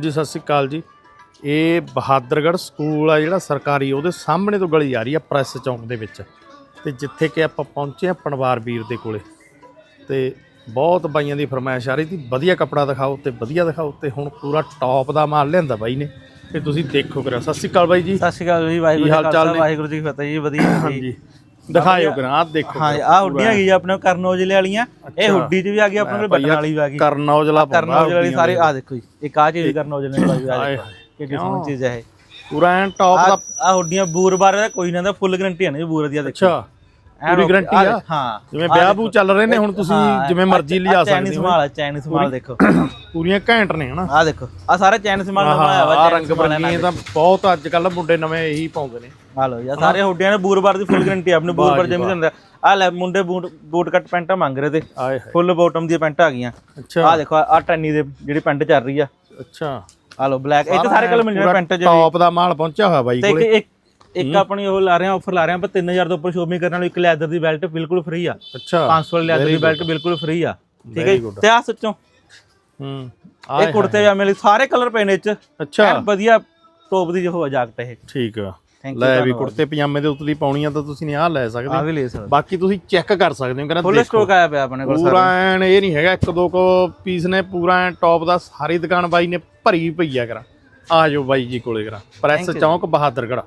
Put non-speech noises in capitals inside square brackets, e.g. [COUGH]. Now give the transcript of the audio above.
ਜੀ ਸਤਿ ਸ੍ਰੀ ਅਕਾਲ ਜੀ। ਇਹ ਬਹਾਦਰਗੜ੍ਹ ਸਕੂਲ ਆ ਜਿਹੜਾ ਸਰਕਾਰੀ ਉਹਦੇ ਸਾਹਮਣੇ ਤੋਂ ਗਲੀ ਆ ਰਹੀ ਆ ਪ੍ਰੈਸ ਚੌਂਕ ਦੇ ਵਿੱਚ। ਤੇ ਜਿੱਥੇ ਕਿ ਆਪਾਂ ਪਹੁੰਚੇ ਆ ਪਣਵਾਰ ਵੀਰ ਦੇ ਕੋਲੇ। ਤੇ ਬਹੁਤ ਬਾਈਆਂ ਦੀ ਫਰਮਾਇਸ਼ ਆ ਰਹੀ ਸੀ ਵਧੀਆ ਕੱਪੜਾ ਦਿਖਾਓ ਤੇ ਵਧੀਆ ਦਿਖਾਓ ਤੇ ਹੁਣ ਪੂਰਾ ਟੌਪ ਦਾ ਮਾਲ ਲਿਆਂਦਾ ਬਾਈ ਨੇ। ਤੇ ਤੁਸੀਂ ਦੇਖੋ ਕਰਿਆ ਸਤਿ ਸ੍ਰੀ ਅਕਾਲ ਬਾਈ ਜੀ। ਸਤਿ ਸ਼੍ਰੀ ਅਕਾਲ ਜੀ ਵਾਹਿਗੁਰੂ ਜੀ ਹਾਲ ਚਾਲ ਨੇ? ਵਾਹਿਗੁਰੂ ਜੀ ਕੀ ਫਤਿਹ ਜੀ ਵਧੀਆ ਜੀ। ਹਾਂਜੀ। ਦਿਖਾਇਓ ਕਰਾਂ ਆਹ ਦੇਖੋ ਹਾਂ ਆ ਹੁੱਡੀਆਂ ਗਈ ਆਪਣੇ ਕਰਨ ਔਜਲੇ ਵਾਲੀਆਂ। ਇਹ ਹੁੱਡੀ 'ਚ ਵੀ ਆ ਗਈ ਆਪਣੇ ਕੋਲ ਬਟਨ ਵਾਲੀ ਵੀ ਆ ਗਈ। ਕਰਨ ਔਜਲਾ ਕਰਨ ਔਜਲੇ ਵਾਲੀ ਸਾਰੇ ਆ ਦੇਖੋ ਜੀ ਇੱਕ ਆ ਚੀਜ਼ ਕਰਨ ਔਜਲੇ ਵਾਲੀ ਵੀ ਆ ਦੇਖੋ ਕਿੰਨੀ ਸੋਹਣੀ ਚੀਜ਼ ਹੈ ਇਹ। ਪੂਰਾ ਐਨ ਟੌਪ ਦਾ ਆ ਹੁੱਡੀਆਂ ਬੂਰ ਬਾਰੇ ਦਾ ਕੋਈ ਨਾ ਦਾ ਫੁੱਲ ਗਰੰਟੀ ਹੈ ਨਾ ਜੀ ਬੂਰ ਦੀ ਆ ਦੇਖੋ। ਅੱਛਾ। ਪੂਰੀ ਆਹ ਆ? ਹਾਂ। ਜਿਵੇਂ ਵਿਆਹ ਬੂ ਚੱਲ ਰਹੇ ਨੇ ਹੁਣ ਤੁਸੀਂ ਜਿਵੇਂ ਮਰਜ਼ੀ ਲਿਜਾ ਸਕਦੇ ਚਾਈਨੀਜ਼ ਹੋ ਮਾਲ ਹੈ ਚਾਈਨੀਜ਼ ਮਾਲ ਦੇਖੋ। [COUGHS] ਪੂਰੀਆਂ ਘੈਂਟ ਨੇ ਹਨਾ। ਆ ਦੇਖੋ ਆ ਸਾਰੇ ਚਾਈਨੀਜ਼ ਮਾਲ ਬਣਾਇਆ ਵਾ ਆ ਰੰਗ ਬਰੰਗੀਆਂ ਤਾਂ ਬਹੁਤ ਅੱਜ ਕੱਲ ਮੁੰਡੇ ਨਵੇਂ ਇਹੀ ਪਾਉਂਦੇ ਨੇ। ਆ ਲੋ ਯਾ ਸਾਰੇ ਹੁੱਡੀਆਂ ਨੇ ਬੂਰ ਬਾਰ ਦੀ ਫੁੱਲ ਗਰੰਟੀ ਆਪਣੇ ਬੂਰ ਬਾਰ ਜਮੀ ਦਿੰਦਾ ਆ ਲੈ ਮੁੰਡੇ ਬੂਟ ਬੂਟ ਕੱਟ ਪੈਂਟਾਂ ਮੰਗ ਰਹੇ ਤੇ। ਫੁੱਲ ਬਾਟਮ ਦੀਆਂ ਪੈਂਟਾਂ ਆ ਗਈਆਂ। ਆ ਦੇਖੋ ਆ ਟੈਨੀ ਦੇ ਜਿਹੜੀ ਪੈਂਟ ਚੱਲ ਰਹੀ ਆ। ਅੱਛਾ। ਆ ਲੋ ਬਲੈਕ ਇਹ ਤਾਂ ਸਾਰੇ ਕਲਰ ਮਿਲ ਜਾਣੇ ਪੈਂਟ ਚ ਟੌਪ ਦਾ ਮਾਲ ਪਹੁੰਚਿਆ ਹੋਇਆ ਬਾਈ ਤੇ ਇੱਕ ਕੋਲੇ। ਇੱਕ ਆਪਣੀ ਉਹ ਲਾ ਰਹੇ ਆ ਆਫਰ ਲਾ ਰਹੇ ਆ ਆਪਾਂ 3000 ਤੋਂ ਉੱਪਰ ਸ਼ੋਪਿੰਗ ਕਰਨ ਵਾਲੀ ਇੱਕ ਲੈਦਰ ਦੀ ਬੈਲਟ ਬਿਲਕੁਲ ਫ੍ਰੀ ਆ। ਅੱਛਾ 500 ਵਾਲੀ ਲੈਦਰ ਦੀ ਬੈਲਟ ਬਿਲਕੁਲ ਫ੍ਰੀ ਆ। ਠੀਕ ਹੈ ਜੀ? ਤੇ ਆ ਸੱਚੋਂ। ਹੂੰ ਇਹ ਕੁੜਤੇ ਪਜਾਮੇ ਲਈ ਸਾਰੇ ਕਲਰ ਪਏ ਨੇ ਚ। ਅੱਛਾ। ਵਧੀਆ ਟੋਪ ਦੀ ਜੋ ਜਾਕਟ ਇਹ। ਠੀਕ ਆ। ਲੈ ਵੀ ਕੁੜਤੇ ਪਜਾਮੇ ਦੇ ਉੱਤੇ ਪਾਉਣੀ ਆ ਤਾਂ ਤੁਸੀਂ ਨੇ ਆਹ ਲੈ ਆ ਸਕਦੇ ਵੀ ਲੈ ਸਕਦੇ। ਬਾਕੀ ਤੁਸੀਂ ਚੈੱਕ ਕਰ ਸਕਦੇ ਹੋ ਕਹਿੰਦਾ ਫੁੱਲ ਸਟਾਕ ਆਇਆ ਪਿਆ ਆਪਣੇ ਕੋਲ ਪੂਰਾ ਐਨ ਇਹ ਨਹੀਂ ਹੈਗਾ ਇੱਕ ਦੋ ਕੋ ਪੀਸ ਨੇ ਪੂਰਾ ਐਨ ਟੌਪ ਦਾ ਸਾਰੀ ਦੁਕਾਨ ਬਾਈ ਨੇ ਭਰੀ ਪਈ ਆ ਕਰਾਂ। ਆ ਜਾਓ ਬਾਈ ਜੀ ਕੋਲੇ ਕਰਾਂ। ਪ੍ਰੈਸ ਚੌਂਕ ਬਹਾਦਰਗੜ੍ਹ।